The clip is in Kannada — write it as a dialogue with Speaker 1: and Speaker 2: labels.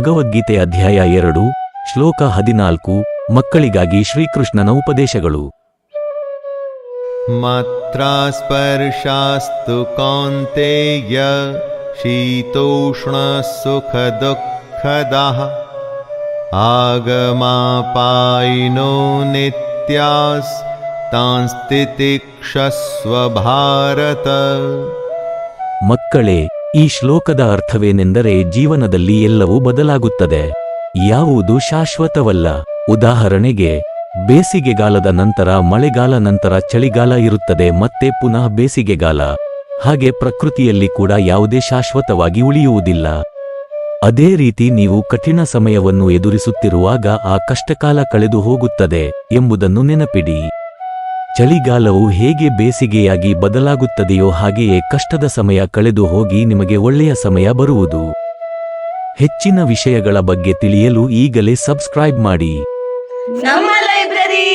Speaker 1: ಭಗವದ್ಗೀತೆ ಅಧ್ಯಾಯ ಎರಡು ಶ್ಲೋಕ ಹದಿನಾಲ್ಕು ಮಕ್ಕಳಿಗಾಗಿ ಶ್ರೀಕೃಷ್ಣನ ಉಪದೇಶಗಳು.
Speaker 2: ಮಾತ್ರಾಸ್ಪರ್ಶಾಸ್ತು ಕಾಂತೆಯ ಶೀತೋಷ್ಣ ಸುಖ ದುಃಖದ ಆಗಮಾಪಾಯಿನೋ ನಿತ್ಯಾಸ್ ತಾಂಸ್ತಿತಿಕ್ಷಸ್ವ ಭಾರತ.
Speaker 1: ಮಕ್ಕಳೇ ಈ ಶ್ಲೋಕದ ಅರ್ಥವೇನೆಂದರೆ ಜೀವನದಲ್ಲಿ ಎಲ್ಲವೂ ಬದಲಾಗುತ್ತದೆ. ಯಾವುದು ಶಾಶ್ವತವಲ್ಲ. ಉದಾಹರಣೆಗೆ, ಬೇಸಿಗೆಗಾಲದ ನಂತರ ಮಳೆಗಾಲ ನಂತರ ಚಳಿಗಾಲ ಇರುತ್ತದೆ ಮತ್ತೆ ಪುನಃ ಬೇಸಿಗೆಗಾಲ. ಹಾಗೆ ಪ್ರಕೃತಿಯಲ್ಲಿ ಕೂಡ ಯಾವುದೇ ಶಾಶ್ವತವಾಗಿ ಉಳಿಯುವುದಿಲ್ಲ. ಅದೇ ರೀತಿ ನೀವು ಕಠಿಣ ಸಮಯವನ್ನು ಎದುರಿಸುತ್ತಿರುವಾಗ ಆ ಕಷ್ಟಕಾಲ ಕಳೆದು ಹೋಗುತ್ತದೆ ಎಂಬುದನ್ನು ನೆನಪಿಡಿ. ಚಳಿಗಾಲವು ಹೇಗೆ ಬೇಸಿಗೆಯಾಗಿ ಬದಲಾಗುತ್ತದೆಯೋ ಹಾಗೆಯೇ ಕಷ್ಟದ ಸಮಯ ಕಳೆದು ಹೋಗಿ ನಿಮಗೆ ಒಳ್ಳೆಯ ಸಮಯ ಬರುವುದು. ಹೆಚ್ಚಿನ ವಿಷಯಗಳ ಬಗ್ಗೆ ತಿಳಿಯಲು ಈಗಲೇ ಸಬ್ಸ್ಕ್ರೈಬ್ ಮಾಡಿ.
Speaker 3: ನಮ್ಮ ಲೈಬ್ರರಿ!